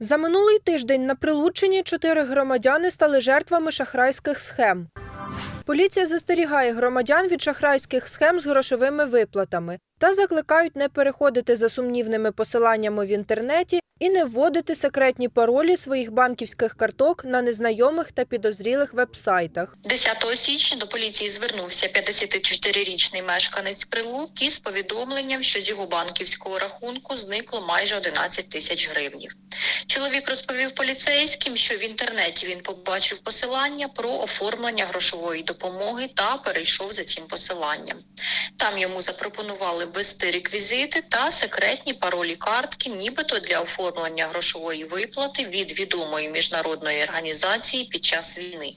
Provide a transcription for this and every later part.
За минулий тиждень на Прилуччині чотири громадяни стали жертвами шахрайських схем. Поліція застерігає громадян від шахрайських схем з грошовими виплатами та закликають не переходити за сумнівними посиланнями в інтернеті і не вводити секретні паролі своїх банківських карток на незнайомих та підозрілих вебсайтах. 10 січня до поліції звернувся 54-річний мешканець Прилук із повідомленням, що з його банківського рахунку зникло майже 11 тисяч гривнів. Чоловік розповів поліцейським, що в інтернеті він побачив посилання про оформлення грошової допомоги та перейшов за цим посиланням. Там йому запропонували ввести реквізити та секретні паролі картки, нібито для оформлення грошової виплати від відомої міжнародної організації під час війни.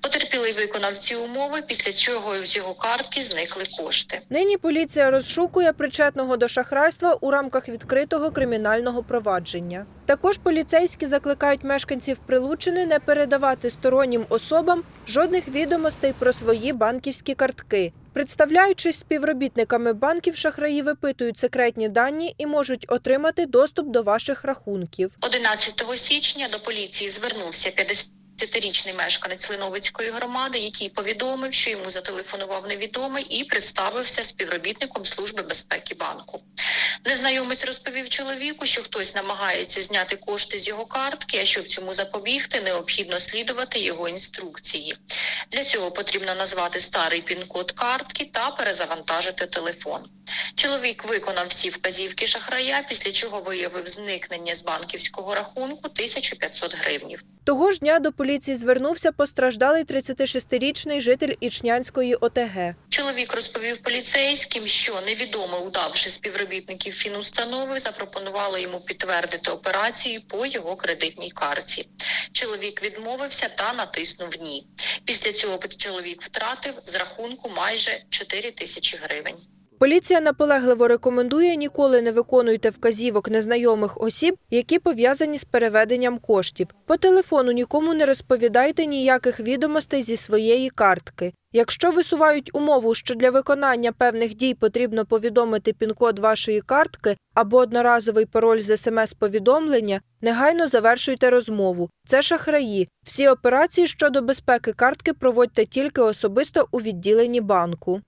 Потерпілий виконав ці умови, після чого з його картки зникли кошти. Нині поліція розшукує причетного до шахрайства у рамках відкритого кримінального провадження. Також поліцейські закликають мешканців Прилучини не передавати стороннім особам жодних відомостей про свої банківські картки. Представляючись співробітниками банків, шахраї випитують секретні дані і можуть отримати доступ до ваших рахунків. 11 січня до поліції звернувся 50-річний мешканець Линовицької громади, який повідомив, що йому зателефонував невідомий і представився співробітником служби безпеки банку. Незнайомець розповів чоловіку, що хтось намагається зняти кошти з його картки. А щоб цьому запобігти, необхідно слідувати його інструкції. Для цього потрібно назвати старий пін-код картки та перезавантажити телефон. Чоловік виконав всі вказівки шахрая, після чого виявив зникнення з банківського рахунку 1500 гривнів. Того ж дня до поліції звернувся постраждалий 36-річний житель Ічнянської ОТГ. Чоловік розповів поліцейським, що невідомо удавши співробітників фінустанови, запропонували йому підтвердити операцію по його кредитній картці. Чоловік відмовився та натиснув ні. Після цього чоловік втратив з рахунку майже 4 тисячі гривень. Поліція наполегливо рекомендує ніколи не виконуйте вказівок незнайомих осіб, які пов'язані з переведенням коштів. По телефону нікому не розповідайте ніяких відомостей зі своєї картки. Якщо висувають умову, що для виконання певних дій потрібно повідомити пін-код вашої картки або одноразовий пароль з смс-повідомлення, негайно завершуйте розмову. Це шахраї. Всі операції щодо безпеки картки проводьте тільки особисто у відділенні банку.